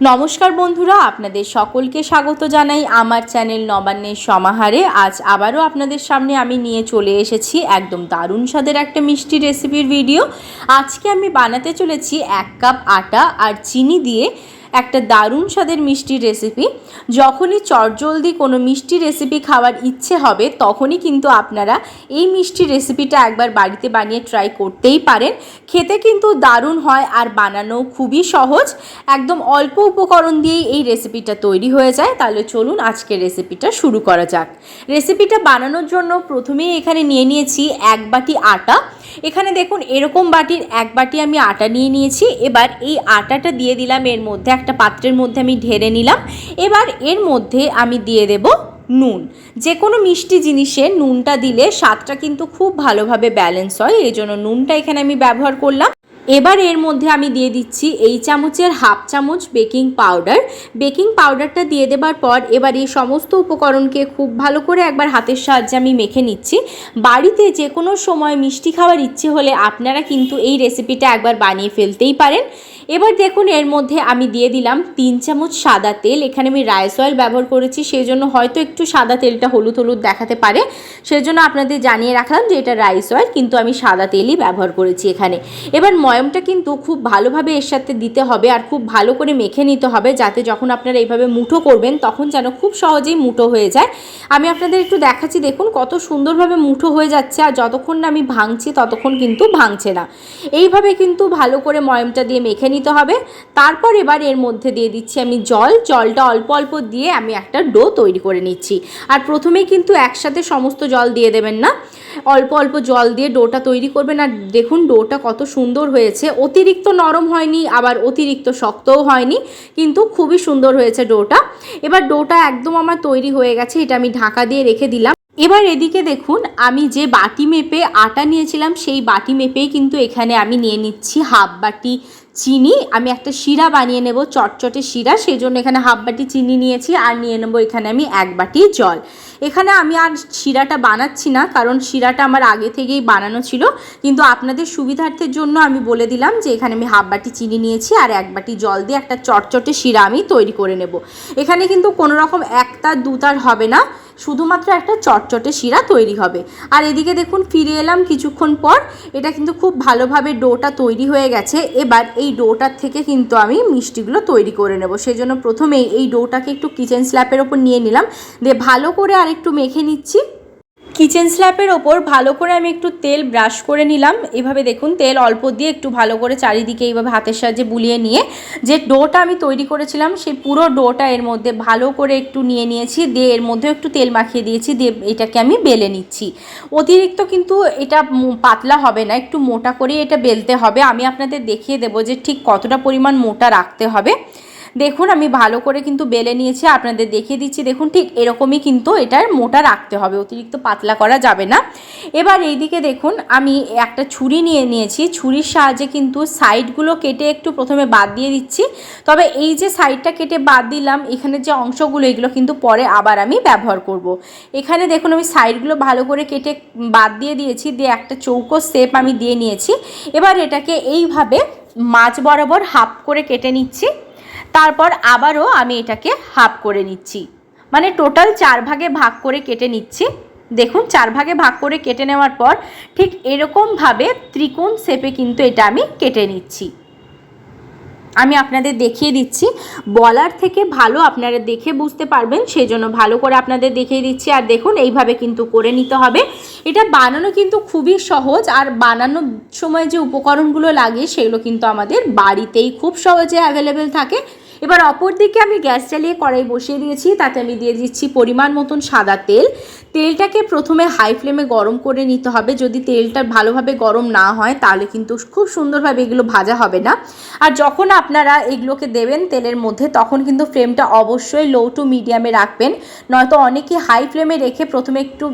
নমস্কার বন্ধুরা, আপনাদের সকলকে স্বাগত জানাই আমার চ্যানেল নবান্নের সমাহারে। আজ আবারও আপনাদের সামনে আমি নিয়ে চলে এসেছি একদম দারুণ স্বাদের একটা মিষ্টি রেসিপির ভিডিও। আজকে আমি বানাতে চলেছি এক কাপ আটা আর চিনি দিয়ে একটা দারুণ স্বাদের মিষ্টির রেসিপি যখনই চটজলদি কোনো মিষ্টি রেসিপি খাওয়ার ইচ্ছে হবে, তখনই কিন্তু আপনারা এই মিষ্টি রেসিপিটা একবার বাড়িতে বানিয়ে ট্রাই করতেই পারেন। খেতে কিন্তু দারুণ হয় আর বানানো খুবই সহজ। একদম অল্প উপকরণ দিয়েই এই রেসিপিটা তৈরি হয়ে যায়। তাহলে চলুন আজকে রেসিপিটা শুরু করা যাক। রেসিপিটা বানানোর জন্য প্রথমেই এখানে নিয়ে নিয়েছি এক বাটি আটা। এখানে দেখুন, এরকম বাটির এক বাটি আমি আটা নিয়ে নিয়েছি। এবার এই আটাটা দিয়ে দিলাম, এর মধ্যে একটা পাত্রের মধ্যে আমি ঢেলে নিলাম। এবার এর মধ্যে আমি দিয়ে দেব নুন। যে কোনো মিষ্টি জিনিসে নুনটা দিলে স্বাদটা কিন্তু খুব ভালোভাবে ব্যালেন্স হয়, এই জন্য নুনটা এখানে আমি ব্যবহার করলাম। এবার এর মধ্যে আমি দিয়ে দিচ্ছি এই চামচের হাফ চামচ বেকিং পাউডার। বেকিং পাউডারটা দিয়ে দেবার পর এবার এই সমস্ত উপকরণকে খুব ভালো করে একবার হাতের সাহায্যে আমি মেখে নিচ্ছি। বাড়িতে যে কোনো সময় মিষ্টি খাওয়ার ইচ্ছে হলে আপনারা কিন্তু এই রেসিপিটা একবার বানিয়ে ফেলতেই পারেন। এবার দেখুন এর মধ্যে আমি দিয়ে দিলাম তিন চামচ সাদা তেল। এখানে আমি রাইস অয়েল ব্যবহার করেছি সেই জন্য হয়তো একটু সাদা তেলটা হলুদ হলুদ দেখাতে পারে। সেই জন্য আপনাদের জানিয়ে রাখলাম যে এটা রাইস অয়েল, কিন্তু আমি সাদা তেলই ব্যবহার করেছি এখানে। এবার ময়মটা কিন্তু খুব ভালোভাবে এর সাথে দিতে হবে আর খুব ভালো করে মেখে নিতে হবে যাতে যখন আপনারা এইভাবে মুঠো করবেন তখন যেন খুব সহজেই মুঠো হয়ে যায়। আমি আপনাদের একটু দেখাচ্ছি, দেখুন কত সুন্দরভাবে মুঠো হয়ে যাচ্ছে আর যতক্ষণ না আমি ভাঙছি ততক্ষণ কিন্তু ভাঙছে না। এইভাবে কিন্তু ভালো করে ময়মটা দিয়ে মেখে নিতে হবে। তারপর এবার এর মধ্যে দিয়ে দিচ্ছি আমি জল। জলটা অল্প অল্প দিয়ে আমি একটা ডো তৈরি করে নিচ্ছি। আর প্রথমেই কিন্তু একসাথে সমস্ত জল দিয়ে দেবেন না। অল্প অল্প জল দিয়ে ডোটা তৈরি করবেন। আর দেখুন ডোটা কত সুন্দর হয়েছে। অতিরিক্ত নরম হয়নি, আবার অতিরিক্ত শক্তও হয়নি, কিন্তু খুবই সুন্দর হয়েছে ডোটা। এবার ডোটা একদম আমার তৈরি হয়ে গেছে, এটা আমি ঢাকা দিয়ে রেখে দিলাম। এবার এদিকে দেখুন, আমি যে বাটি মেপে আটা নিয়েছিলাম, সেই বাটি মেপেই কিন্তু এখানে আমি নিয়ে নিচ্ছি হাফ বাটি চিনি, আমি একটা শিরা বানিয়ে নেব, চটচটে শিরা সেই জন্য এখানে হাফ বাটি চিনি নিয়েছি, আর নিয়ে নেব এখানে আমি এক বাটি জল। এখানে আমি আর শিরাটা বানাচ্ছি না, কারণ শিরাটা আমার আগে থেকেই বানানো ছিল, কিন্তু আপনাদের সুবিধার্থের জন্য আমি বলে দিলাম যে এখানে আমি হাফ বাটি চিনি নিয়েছি, আর এক বাটি জল দিয়ে একটা চটচটে শিরা আমি তৈরি করে নেব। এখানে কিন্তু কোনো রকম একতার, দুতার হবে না, শুধুমাত্র একটা চটচটে শিরা তৈরি হবে। আর এদিকে দেখুন, ফিরে এলাম কিছুক্ষণ পর, এটা কিন্তু খুব ভালোভাবে ডোটা তৈরি হয়ে গেছে, এবার এই ডোটার থেকে কিন্তু আমি মিষ্টিগুলো তৈরি করে নেব। সেই জন্য প্রথমেই এই ডোটাকে একটু কিচেন স্ল্যাপের ওপর নিয়ে নিলাম। দিয়ে ভালো করে আর একটু মেখে নিচ্ছি। কিচেন স্ল্যাপের ওপর ভালো করে আমি একটু তেল ব্রাশ করে নিলাম। এভাবে দেখুন, তেল অল্প দিয়ে একটু ভালো করে চারিদিকে এইভাবে হাতের সাহায্যে বুলিয়ে নিয়ে যে ডোটা আমি তৈরি করেছিলাম, সেই পুরো ডোটা এর মধ্যে ভালো করে একটু নিয়ে নিয়েছি, দিয়ে এর মধ্যে একটু তেল মাখিয়ে দিয়েছি, দিয়ে এটাকে আমি বেলে নিচ্ছি। অতিরিক্ত কিন্তু এটা পাতলা হবে না, একটু মোটা করে এটা বেলতে হবে। আমি আপনাদের দেখিয়ে দেবো যে ঠিক কতটা পরিমাণ মোটা রাখতে হবে। দেখুন, আমি ভালো করে কিন্তু বেলে নিয়েছি, আপনাদের দেখিয়ে দিচ্ছি। দেখুন, ঠিক এরকমই কিন্তু এটার মোটা রাখতে হবে, অতিরিক্ত পাতলা করা যাবে না। এবার এইদিকে দেখুন, আমি একটা ছুরি নিয়ে নিয়েছি। ছুরির সাহায্যে কিন্তু সাইডগুলো কেটে একটু প্রথমে বাদ দিয়ে দিচ্ছি। তবে এই যে সাইডটা কেটে বাদ দিলাম, এখানে যে অংশগুলো, এগুলো কিন্তু পরে আবার আমি ব্যবহার করব। এখানে দেখুন, আমি সাইডগুলো ভালো করে কেটে বাদ দিয়ে দিয়েছি, দিয়ে একটা চৌকো শেপ আমি দিয়ে নিয়েছি। এবার এটাকে এইভাবে মাছ বরাবর হাফ করে কেটে নিচ্ছি। তারপর আবারও আমি এটাকে হাফ করে নিচ্ছি। মানে টোটাল চার ভাগে ভাগ করে কেটে নিচ্ছি। দেখুন, চার ভাগে ভাগ করে কেটে নেওয়ার পর ঠিক এরকমভাবে ত্রিকোণ শেপে কিন্তু এটা আমি কেটে নিচ্ছি। আমি আপনাদের দেখিয়ে দিচ্ছি। বলার থেকে ভালো আপনারা দেখে বুঝতে পারবেন সেই জন্য ভালো করে আপনাদের দেখিয়ে দিচ্ছি। আর দেখুন, এইভাবে কিন্তু করে নিতে হবে। এটা বানানো কিন্তু খুবই সহজ, আর বানানোর সময় যে উপকরণগুলো লাগে, সেগুলো কিন্তু আমাদের বাড়িতেই খুব সহজে অ্যাভেলেবেল থাকে। এবার অপর দিকে আমি গ্যাস চালিয়ে কড়াই বসিয়ে দিয়েছি, তাতে আমি দিয়ে দিচ্ছি পরিমাণ মতন সাদা তেল। তেলটাকে প্রথমে হাই ফ্লেমে গরম করে নিতে হবে। যদি তেলটা ভালোভাবে গরম না হয়, তাহলে কিন্তু খুব সুন্দরভাবে এগুলো ভাজা হবে না। আর যখন আপনারা এগুলোকে দেবেন তেলের মধ্যে, তখন কিন্তু ফ্লেমটা অবশ্যই লো টু মিডিয়ামে রাখবেন। নয়তো অনেকে হাই ফ্লেমে রেখে প্রথমে একটু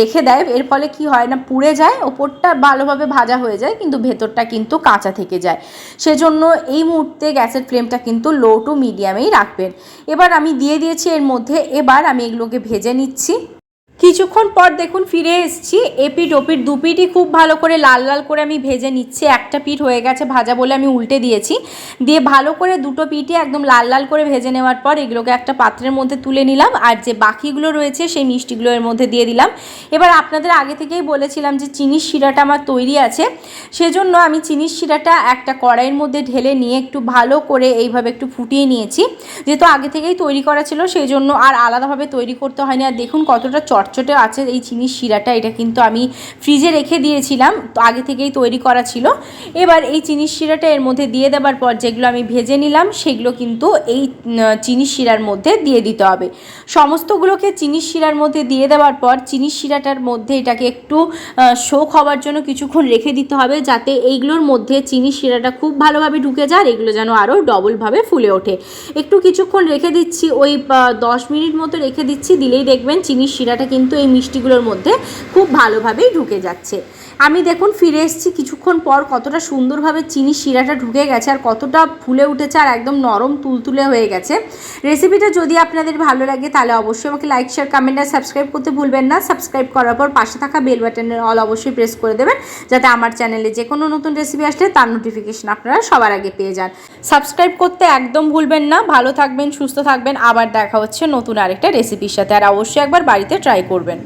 রেখে দেয়। এর ফলে কি হয় না, পুড়ে যায়, ওপরটা ভালোভাবে ভাজা হয়ে যায়, কিন্তু ভেতরটা কিন্তু কাঁচা থেকে যায়। সেজন্য এই মুহূর্তে গ্যাসের ফ্লেমটা কিন্তু লো মিডিয়ামেই রাখবেন। এবার আমি দিয়ে দিয়েছি এর মধ্যে এবার আমি এগুলোকে ভেজে নিচ্ছি। কিছুক্ষণ পর দেখুন ফিরে এসেছি। এপিট ওপিট দু পিঠই খুব ভালো করে লাল লাল করে আমি ভেজে নিচ্ছি। একটা পিঠ হয়ে গেছে ভাজা বলে আমি উল্টে দিয়েছি। দিয়ে ভালো করে দুটো পিঠই একদম লাল লাল করে ভেজে নেওয়ার পর এগুলোকে একটা পাত্রের মধ্যে তুলে নিলাম। আর যে বাকিগুলো রয়েছে সেই মিষ্টিগুলো এর মধ্যে দিয়ে দিলাম। এবার আপনাদের আগে থেকেই বলেছিলাম যে চিনির শিরাটা আমার তৈরি আছে। সেজন্য আমি চিনির শিরাটা একটা কড়াইয়ের মধ্যে ঢেলে নিয়ে একটু ভালো করে এইভাবে একটু ফুটিয়ে নিয়েছি। যেহেতু আগে থেকেই তৈরি করা ছিল সেই জন্য আর আলাদাভাবে তৈরি করতে হয়নি। আর দেখুন কতটা চটচটে আছে এই চিনির শিরাটা, এটা কিন্তু আমি ফ্রিজে রেখে দিয়েছিলাম, তো আগে থেকেই তৈরি করা ছিল। এবার এই চিনির শিরাটা এর মধ্যে দিয়ে দেওয়ার পর যেগুলো আমি ভেজে নিলাম, সেগুলো কিন্তু এই চিনির শিরার মধ্যে দিয়ে দিতে হবে। সমস্তগুলোকে চিনির শিরার মধ্যে দিয়ে দেওয়ার পর চিনির শিরাটার মধ্যে এটাকে একটু শোক হওয়ার জন্য কিছুক্ষণ রেখে দিতে হবে, যাতে এইগুলোর মধ্যে চিনির শিরাটা খুব ভালোভাবে ঢুকে যায় আর এগুলো যেন আরও ডবলভাবে ফুলে ওঠে। একটু কিছুক্ষণ রেখে দিচ্ছি, ওই দশ মিনিট মতো রেখে দিচ্ছি, দিলেই দেখবেন চিনির শিরাটা কিন্তু এই মিষ্টিগুলোর মধ্যে খুব ভালোভাবেই ঢুকে যাচ্ছে। আমি দেখুন ফিরে এসেছি কিছুক্ষণ পর কতটা সুন্দরভাবে চিনি শিরাটা ঢুকে গেছে আর কতটা ফুলে উঠেছে আর একদম নরম তুলতুলে হয়ে গেছে। রেসিপিটা যদি আপনাদের ভালো লাগে তাহলে অবশ্যই আমাকে লাইক শেয়ার কমেন্ট আর সাবস্ক্রাইব করতে ভুলবেন না। সাবস্ক্রাইব করার পর পাশে থাকা বেল বাটনের অল অবশ্যই প্রেস করে দেবেন যাতে আমার চ্যানেলে যে কোনো নতুন রেসিপি আসলে তার নোটিফিকেশন আপনারা সবার আগে পেয়ে যান। সাবস্ক্রাইব করতে একদম ভুলবেন না। ভালো থাকবেন, সুস্থ থাকবেন। আবার দেখা হচ্ছে নতুন আরেকটা রেসিপির সাথে। আর অবশ্যই একবার বাড়িতে ট্রাই করবেন।